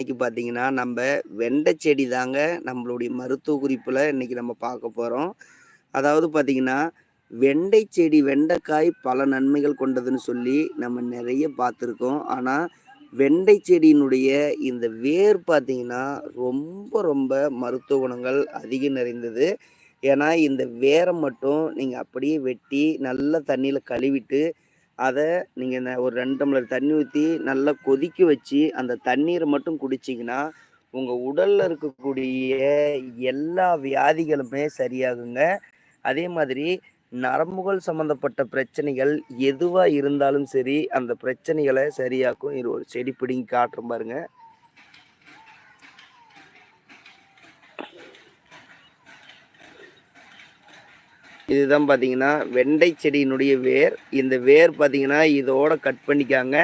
இன்னைக்கு பார்த்தீங்கன்னா, நம்ம வெண்டை செடி தாங்க நம்மளுடைய மருத்துவ குறிப்பில் இன்னைக்கு நம்ம பார்க்க போகிறோம் அதாவது பார்த்திங்கன்னா வெண்டை செடி, வெண்டைக்காய் பல நன்மைகள் கொண்டதுன்னு சொல்லி நம்ம நிறைய பார்த்துருக்கோம். ஆனால் வெண்டை செடியினுடைய இந்த வேர் பார்த்திங்கன்னா ரொம்ப ரொம்ப மருத்துவ குணங்கள் அதிகம் நிறைந்தது. ஏன்னா, இந்த வேரை மட்டும் நீங்கள் அப்படியே வெட்டி நல்ல தண்ணியில் கழுவிட்டு, அதை நீங்கள் ந ஒரு ரெண்டு டம்ளர் தண்ணி ஊற்றி நல்லா கொதிக்க வச்சு, அந்த தண்ணீரை மட்டும் குடிச்சீங்கன்னா, உங்கள் உடலில் இருக்கக்கூடிய எல்லா வியாதிகளுமே சரியாகுங்க. அதே மாதிரி நரம்புகள் சம்மந்தப்பட்ட பிரச்சனைகள் எதுவாக இருந்தாலும் சரி, அந்த பிரச்சனைகளை சரியாக்கும். இது ஒரு செடி பிடிங்கி காட்டுறேன் பாருங்கள் இதுதான் பார்த்தீங்கன்னா, வெண்டை செடியினுடைய வேர். இந்த வேர் பார்த்தீங்கன்னா, இதோட கட் பண்ணிக்காங்க.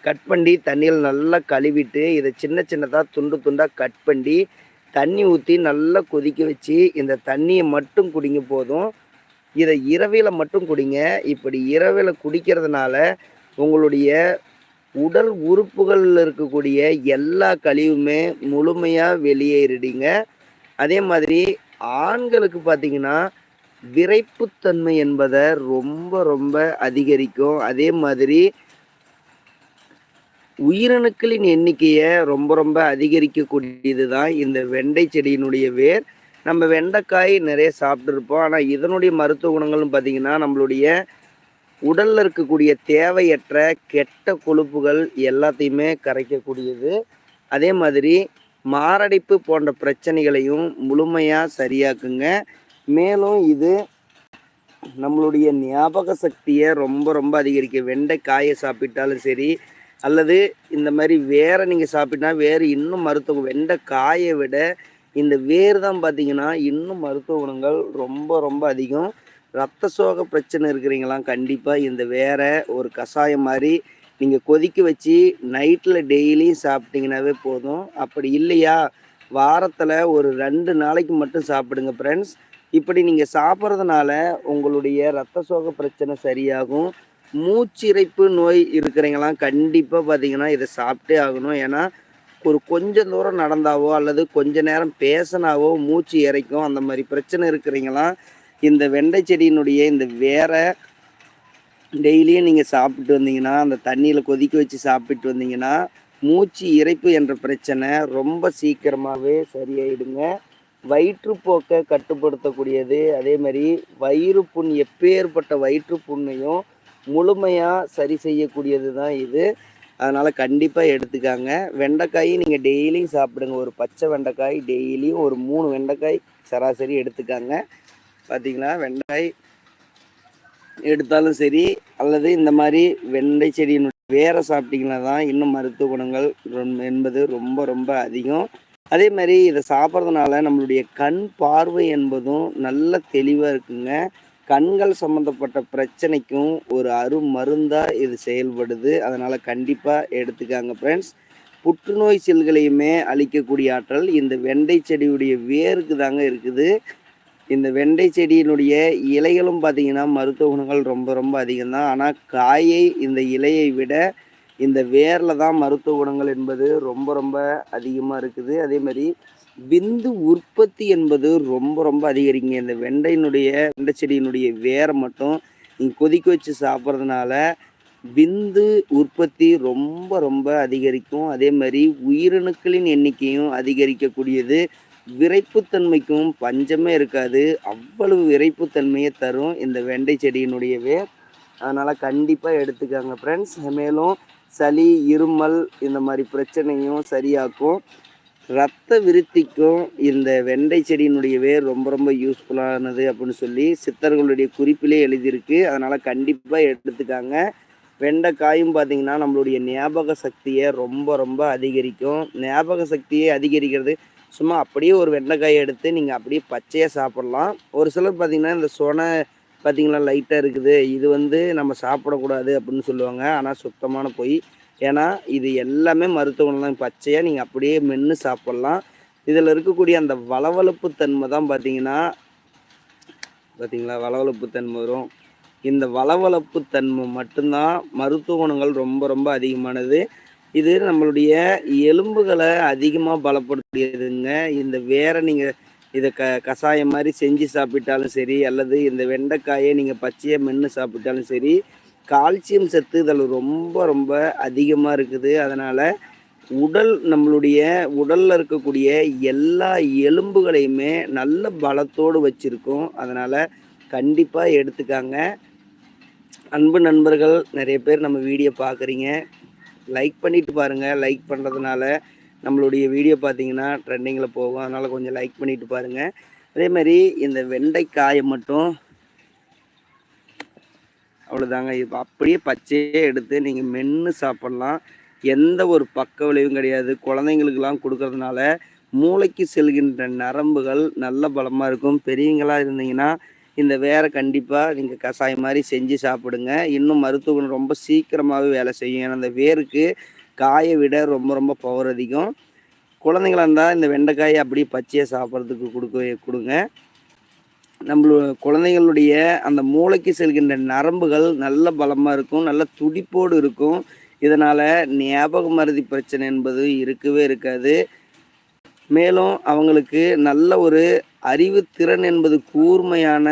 கட் பண்ணி தண்ணியில் நல்லா கழுவிட்டு, இதை சின்ன சின்னதாக துண்டு துண்டாக கட் பண்ணி, தண்ணி ஊற்றி நல்லா கொதிக்க வச்சு, இந்த தண்ணியை மட்டும் குடிங்க போதும். இதை இரவில் மட்டும் குடிங்க. இப்படி இரவில் குடிக்கிறதுனால, உங்களுடைய உடல் உறுப்புகளில் இருக்கக்கூடிய எல்லா கழிவுமே முழுமையாக வெளியேறிடுங்க. அதே மாதிரி ஆண்களுக்கு பார்த்தீங்கன்னா, விறைப்புத்தன்மை என்பதை ரொம்ப ரொம்ப அதிகரிக்கும். அதே மாதிரி உயிரணுக்களின் எண்ணிக்கையை ரொம்ப ரொம்ப அதிகரிக்கக்கூடியது தான் இந்த வெண்டை செடியினுடைய வேர். நம்ம வெண்டைக்காய் நிறைய சாப்பிட்டுருப்போம். ஆனால் இதனுடைய மருத்துவ குணங்கள்னு பார்த்தீங்கன்னா, நம்மளுடைய உடலில் இருக்கக்கூடிய தேவையற்ற கெட்ட கொழுப்புகள் எல்லாத்தையுமே கரைக்கக்கூடியது. அதே மாதிரி மாரடைப்பு போன்ற பிரச்சனைகளையும் முழுமையாக சரியாக்குங்க. மேலும் இது நம்மளுடைய ஞாபக சக்தியை ரொம்ப ரொம்ப அதிகரிக்கும். வெண்டைக்காயை சாப்பிட்டாலும் சரி, அல்லது இந்த மாதிரி வேறு நீங்கள் சாப்பிட்டா வேர் இன்னும் மருத்துவ வெண்டைக்காயை விட இந்த வேர் தான் பார்த்தீங்கன்னா, இன்னும் மருத்துவ குணங்கள் ரொம்ப ரொம்ப அதிகம். ரத்த சோக பிரச்சனை இருக்கிறீங்களாம் கண்டிப்பாக இந்த வேற ஒரு கஷாயம் மாதிரி நீங்கள் கொதிக்க வச்சு நைட்டில் டெய்லியும் சாப்பிட்டீங்கன்னாவே போதும். அப்படி இல்லையா, வாரத்தில் ஒரு ரெண்டு நாளைக்கு மட்டும் சாப்பிடுங்க ஃப்ரெண்ட்ஸ். இப்படி நீங்க சாப்பிட்றதுனால உங்களுடைய ரத்த சோக பிரச்சனை சரியாகும். மூச்சிறைப்பு நோய் இருக்கிறீங்களாம் கண்டிப்பா பார்த்தீங்கன்னா, இதை சாப்பிட்டே ஆகணும். ஏன்னா, ஒரு கொஞ்சம் தூரம் நடந்தாவோ, அல்லது கொஞ்ச நேரம் பேசினாவோ மூச்சு இறைக்கும் அந்த மாதிரி பிரச்சனை இருக்கிறீங்களாம் இந்த வெண்டை செடியினுடைய இந்த வேரை டெய்லியும் நீங்க சாப்பிட்டு வந்தீங்கன்னா, அந்த தண்ணியில் கொதிக்க வச்சு சாப்பிட்டு வந்தீங்கன்னா, மூச்சு இறைப்பு என்ற பிரச்சனை ரொம்ப சீக்கிரமாகவே சரியாயிடுங்க. வயிற்றுப்போக்கை கட்டுப்படுத்தக்கூடியது. அதே மாதிரி வயிறு புண் எப்பேற்பட்ட வயிற்று புண்ணையும் முழுமையாக சரி செய்யக்கூடியது தான் இது. அதனால் கண்டிப்பாக எடுத்துக்காங்க வெண்டைக்காய் நீங்கள் டெய்லியும் சாப்பிடுங்க. ஒரு பச்சை வெண்டைக்காய் டெய்லியும் ஒரு மூணு வெண்டைக்காய் சராசரி எடுத்துக்காங்க பார்த்தீங்களா, வெண்டைக்காய் எடுத்தாலும் சரி, அல்லது இந்த மாதிரி வெண்டை செடியினுடைய வேற சாப்பிட்டிங்கன்னா தான் இன்னும் மருத்துவ குணங்கள் என்பது ரொம்ப ரொம்ப அதிகம். அதே மாதிரி இதை சாப்பிட்றதுனால நம்மளுடைய கண் பார்வை என்பதும் நல்ல தெளிவாக இருக்குங்க. கண்கள் சம்மந்தப்பட்ட பிரச்சனைக்கும் ஒரு அருமருந்தா இது செயல்படுது. அதனால் கண்டிப்பாக எடுத்துக்காங்க ஃப்ரெண்ட்ஸ். புற்றுநோய் செல்களையுமே அழிக்கக்கூடிய ஆற்றல் இந்த வெண்டை செடியுடைய வேருக்கு தாங்க இருக்குது. இந்த வெண்டை செடியினுடைய இலைகளும் பார்த்தீங்கன்னா, மருத்துவ குணங்கள் ரொம்ப ரொம்ப அதிகம் தான். காயை இந்த இலையை விட இந்த வேர்ல தான் மருத்துவ குணங்கள் என்பது ரொம்ப ரொம்ப அதிகமாக இருக்குது. அதே மாதிரி விந்து உற்பத்தி என்பது ரொம்ப ரொம்ப அதிகரிங்க இந்த வெண்டையினுடைய வெண்டை செடியினுடைய வேர மட்டும் நீங்கள் கொதிக்க வச்சு சாப்பிட்றதுனால விந்து உற்பத்தி ரொம்ப ரொம்ப அதிகரிக்கும். அதே மாதிரி உயிரணுக்களின் எண்ணிக்கையும் அதிகரிக்கக்கூடியது. விறைப்புத்தன்மைக்கும் பஞ்சமே இருக்காது. அவ்வளவு விரைப்புத்தன்மையை தரும் இந்த வெண்டை செடியினுடைய வேர். அதனால் கண்டிப்பாக எடுத்துக்காங்க ஃப்ரெண்ட்ஸ். மேலும் சளி, இருமல் இந்த மாதிரி பிரச்சனையும் சரியாக்கும். ரத்த விருத்திக்கும் இந்த வெண்டை செடியினுடைய வேர் ரொம்ப ரொம்ப யூஸ்ஃபுல்லானது அப்படின்னு சொல்லி சித்தர்களுடைய குறிப்பிலே எழுதியிருக்கு. அதனால் கண்டிப்பாக எடுத்துக்காங்க வெண்டைக்காயும் பார்த்திங்கன்னா நம்மளுடைய ஞாபக சக்தியை ரொம்ப ரொம்ப அதிகரிக்கும். ஞாபக சக்தியை அதிகரிக்கிறது சும்மா அப்படியே ஒரு வெண்டைக்காயை எடுத்து நீங்கள் அப்படியே பச்சையாக சாப்பிட்லாம் ஒரு சிலர் பார்த்திங்கன்னா இந்த சொனை பார்த்தீங்களா லைட்டாக இருக்குது. இது வந்து நம்ம சாப்பிடக்கூடாது அப்படின்னு சொல்லுவாங்க. ஆனால் சுத்தமான பொய். ஏன்னா, இது எல்லாமே மருத்துவ குணம் தான். பச்சையாக நீங்கள் அப்படியே மென்று சாப்பிட்லாம் இதில் இருக்கக்கூடிய அந்த வளவளப்பு தன்மை தான் பார்த்தீங்கன்னா பார்த்தீங்களா, வளவளப்பு தன்மை வரும். இந்த வளவளப்பு தன்மை மட்டும்தான் மருத்துவ குணங்கள் ரொம்ப ரொம்ப அதிகமானது. இது நம்மளுடைய எலும்புகளை அதிகமாக பலப்படுத்தியதுங்க இந்த வேற நீங்கள் இதை க கஷாயம் மாதிரி செஞ்சு சாப்பிட்டாலும் சரி அல்லது இந்த வெண்டைக்காயை நீங்கள் பச்சையாக மென்று சாப்பிட்டாலும் சரி கால்சியம் சத்து இதில் ரொம்ப ரொம்ப அதிகமாக இருக்குது. அதனால் உடல் நம்மளுடைய உடலில் இருக்கக்கூடிய எல்லா எலும்புகளையுமே நல்ல பலத்தோடு வச்சுருக்கோம். அதனால் கண்டிப்பாக எடுத்துக்காங்க. அன்பு நண்பர்கள் நிறைய பேர் நம்ம வீடியோ பார்க்குறீங்க லைக் பண்ணிட்டு பாருங்கள் லைக் பண்ணுறதுனால நம்மளுடைய வீடியோ பார்த்தீங்கன்னா ட்ரெண்டிங்கில் போகும். அதனால் கொஞ்சம் லைக் பண்ணிட்டு பாருங்கள் அதே மாதிரி இந்த வெண்டைக்காயை மட்டும் அவ்வளோதாங்க இப்போ அப்படியே பச்சையே எடுத்து நீங்கள் மென்று சாப்பிட்லாம். எந்த ஒரு பக்க விளைவும் கிடையாது. குழந்தைங்களுக்கெல்லாம் கொடுக்கறதுனால மூளைக்கு செல்கின்ற நரம்புகள் நல்ல பலமாக இருக்கும். பெரியவங்களாக இருந்தீங்கன்னா இந்த வேரை கண்டிப்பாக நீங்கள் கஷாயம் மாதிரி செஞ்சு சாப்பிடுங்க. இன்னும் மருத்துவ ரொம்ப சீக்கிரமாகவே வேலை செய்யும். ஏன்னா அந்த வேருக்கு காயை விட ரொம்ப ரொம்ப பவர் அதிகம். குழந்தைங்களா இருந்தால் இந்த வெண்டைக்காயை அப்படியே பச்சையாக சாப்பிட்றதுக்கு கொடுக்க கொடுங்க. நம்மளோட குழந்தைங்களுடைய அந்த மூளைக்கு செல்கின்ற நரம்புகள் நல்ல பலமாக இருக்கும் நல்ல துடிப்போடு இருக்கும். இதனால் ஞாபக மருதி பிரச்சனை என்பது இருக்கவே இருக்காது. மேலும் அவங்களுக்கு நல்ல ஒரு அறிவுத்திறன் என்பது கூர்மையான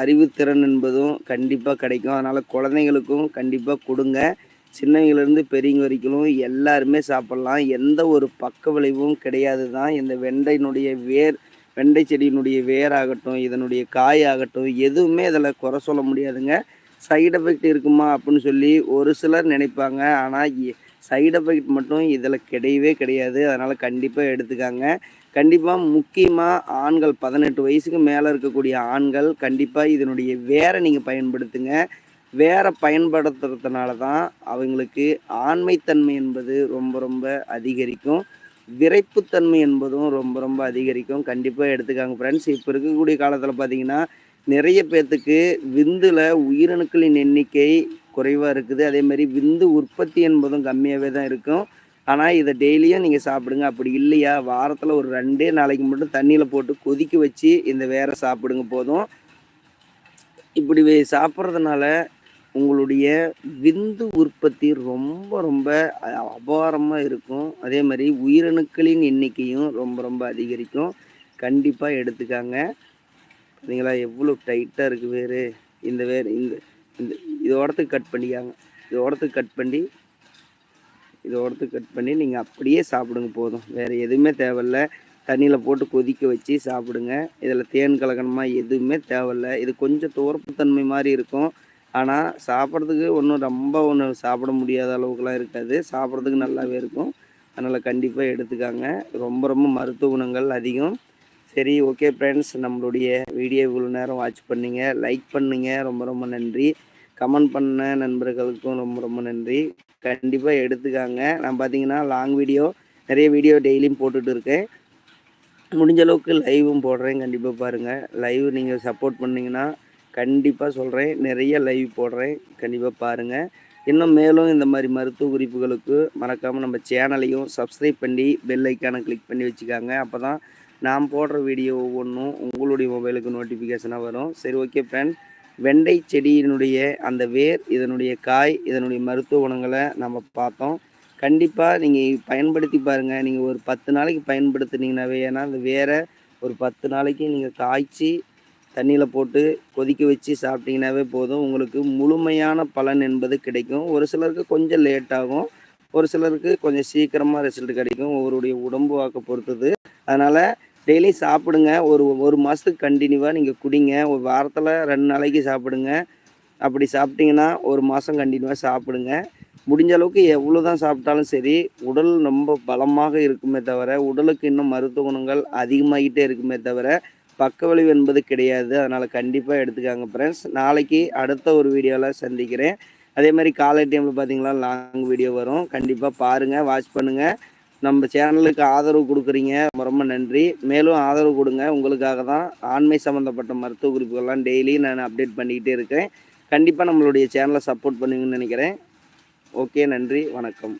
அறிவுத்திறன் என்பதும் கண்டிப்பாக கிடைக்கும். அதனால் குழந்தைங்களுக்கும் கண்டிப்பாக கொடுங்க. சின்னவங்களிருந்து பெரியவங்க வரைக்கும் எல்லாருமே சாப்பிட்லாம். எந்த ஒரு பக்க விளைவும் கிடையாது தான். இந்த வெண்டையினுடைய வேர் வெண்டை செடியினுடைய வேராகட்டும் இதனுடைய காய் ஆகட்டும் எதுவுமே இதில் குறை சொல்ல முடியாதுங்க. சைடு எஃபெக்ட் இருக்குமா அப்படின்னு சொல்லி ஒரு சிலர் நினைப்பாங்க. ஆனால் சைடு எஃபெக்ட் மட்டும் இதில் கிடையவே கிடையாது. அதனால் கண்டிப்பாக எடுத்துக்காங்க. கண்டிப்பாக முக்கியமாக ஆண்கள் பதினெட்டு வயசுக்கு மேலே இருக்கக்கூடிய ஆண்கள் கண்டிப்பாக இதனுடைய வேரை நீங்கள் பயன்படுத்துங்க. வேற பயன்படுத்துறதுனால தான் அவங்களுக்கு ஆண்மைத்தன்மை என்பது ரொம்ப ரொம்ப அதிகரிக்கும். விரைப்புத்தன்மை என்பதும் ரொம்ப ரொம்ப அதிகரிக்கும். கண்டிப்பாக எடுத்துக்காங்க ஃப்ரெண்ட்ஸ் இப்போ இருக்கக்கூடிய காலத்தில் பார்த்தீங்கன்னா நிறைய பேர்த்துக்கு விந்தில் உயிரணுக்களின் எண்ணிக்கை குறைவாக இருக்குது. அதே மாதிரி விந்து உற்பத்தி என்பதும் கம்மியாகவே தான் இருக்கும். ஆனால் இதை டெய்லியும் நீங்கள் சாப்பிடுங்க. அப்படி இல்லையா? வாரத்தில் ஒரு ரெண்டே நாளைக்கு மட்டும் தண்ணியில் போட்டு கொதிக்க வச்சு இந்த வேற சாப்பிடுங்க போதும். இப்படி சாப்பிட்றதுனால உங்களுடைய விந்து உற்பத்தி ரொம்ப ரொம்ப அபாரமாக இருக்கும். அதே மாதிரி உயிரணுக்களின் எண்ணிக்கையும் ரொம்ப ரொம்ப அதிகரிக்கும். கண்டிப்பாக எடுத்துக்காங்க. பார்த்தீங்களா எவ்வளோ டைட்டாக இருக்குது வேறு இந்த வேறு இந்த இந்த இதோடத்துக்கு கட் பண்ணிக்காங்க இதோடத்துக்கு கட் பண்ணி இதோடத்துக்கு கட் பண்ணி நீங்கள் அப்படியே சாப்பிடுங்க போதும். வேறு எதுவுமே தேவையில்ல. தண்ணியில் போட்டு கொதிக்க வச்சு சாப்பிடுங்க. இதில் தேன் கலக்கணமாக எதுவுமே தேவையில்ல. இது கொஞ்சம் துவர்ப்புத்தன்மை மாதிரி இருக்கும். ஆனால் சாப்பிட்றதுக்கு ஒன்றும் ரொம்ப ஒன்று சாப்பிட முடியாத அளவுக்குலாம் இருக்காது. சாப்பிட்றதுக்கு நல்லாவே இருக்கும். அதனால் கண்டிப்பாக எடுத்துக்காங்க. ரொம்ப ரொம்ப மருத்துவ குணங்கள் அதிகம். சரி ஓகே ஃப்ரெண்ட்ஸ் நம்மளுடைய வீடியோ இவ்வளோ நேரம் வாட்ச் பண்ணிங்க. லைக் பண்ணுங்க. ரொம்ப ரொம்ப நன்றி. கமெண்ட் பண்ண நண்பர்களுக்கும் ரொம்ப ரொம்ப நன்றி. கண்டிப்பாக எடுத்துக்காங்க. நான் பார்த்தீங்கன்னா லாங் வீடியோ நிறைய வீடியோ டெய்லியும் போட்டுட்டு இருக்கேன். முடிஞ்ச அளவுக்கு லைவும் போடுறேன். கண்டிப்பாக பாருங்கள் லைவ் நீங்கள் சப்போர்ட் பண்ணிங்கன்னா கண்டிப்பாக சொல்கிறேன் நிறைய லைவ் போடுறேன். கண்டிப்பாக பாருங்கள் இன்னும் மேலும் இந்த மாதிரி மருத்துவ குறிப்புகளுக்கு மறக்காமல் நம்ம சேனலையும் சப்ஸ்கிரைப் பண்ணி பெல் ஐக்கானை கிளிக் பண்ணி வச்சுக்காங்க. அப்போ தான் நான் போடுற வீடியோ ஒவ்வொன்றும் உங்களுடைய மொபைலுக்கு நோட்டிஃபிகேஷனாக வரும். சரி ஓகே ஃப்ரெண்ட்ஸ் வெண்டை செடியினுடைய அந்த வேர் இதனுடைய காய் இதனுடைய மருத்துவ குணங்களை நம்ம பார்த்தோம். கண்டிப்பாக நீங்கள் பயன்படுத்தி பாருங்கள் நீங்கள் ஒரு பத்து நாளைக்கு பயன்படுத்துனீங்கன்னாவே ஏன்னா அந்த வேரை ஒரு பத்து நாளைக்கு நீங்கள் காய்ச்சி தண்ணியில் போட்டு கொதிக்க வச்சு சாப்பிட்டீங்கன்னாவே போதும். உங்களுக்கு முழுமையான பலன் என்பது கிடைக்கும். ஒரு சிலருக்கு கொஞ்சம் லேட் ஆகும். ஒரு சிலருக்கு கொஞ்சம் சீக்கிரமாக ரிசல்ட் கிடைக்கும். ஒவ்வொருடைய உடம்பு வாக்க பொறுத்தது. அதனால் டெய்லி சாப்பிடுங்க. ஒரு ஒரு மாதத்துக்கு கண்டினியூவாக நீங்கள் குடிங்க. ஒரு வாரத்தில் ரெண்டு நாளைக்கு சாப்பிடுங்க. அப்படி சாப்பிட்டிங்கன்னா ஒரு மாதம் கண்டினியூவாக சாப்பிடுங்க. முடிஞ்ச அளவுக்கு எவ்வளோ தான் சாப்பிட்டாலும் சரி உடல் ரொம்ப பலமாக இருக்குமே தவிர உடலுக்கு இன்னும் மருத்துவ குணங்கள் அதிகமாகிட்டே இருக்குமே தவிர பக்கவழிவு என்பது கிடையாது. அதனால் கண்டிப்பாக எடுத்துக்காங்க ஃப்ரெண்ட்ஸ் நாளைக்கு அடுத்த ஒரு வீடியோவில் சந்திக்கிறேன். அதே மாதிரி காலை டைமில் பார்த்தீங்களா லாங் வீடியோ வரும். கண்டிப்பாக பாருங்கள் வாட்ச் பண்ணுங்கள் நம்ம சேனலுக்கு ஆதரவு கொடுக்குறீங்க ரொம்ப ரொம்ப நன்றி. மேலும் ஆதரவு கொடுங்க. உங்களுக்காக தான் ஆண்மை சம்மந்தப்பட்ட மருத்துவ குறிப்புகள்லாம் டெய்லி நான் அப்டேட் பண்ணிக்கிட்டே இருக்கேன். கண்டிப்பாக நம்மளுடைய சேனலை சப்போர்ட் பண்ணுவீங்கன்னு நினைக்கிறேன். ஓகே நன்றி வணக்கம்.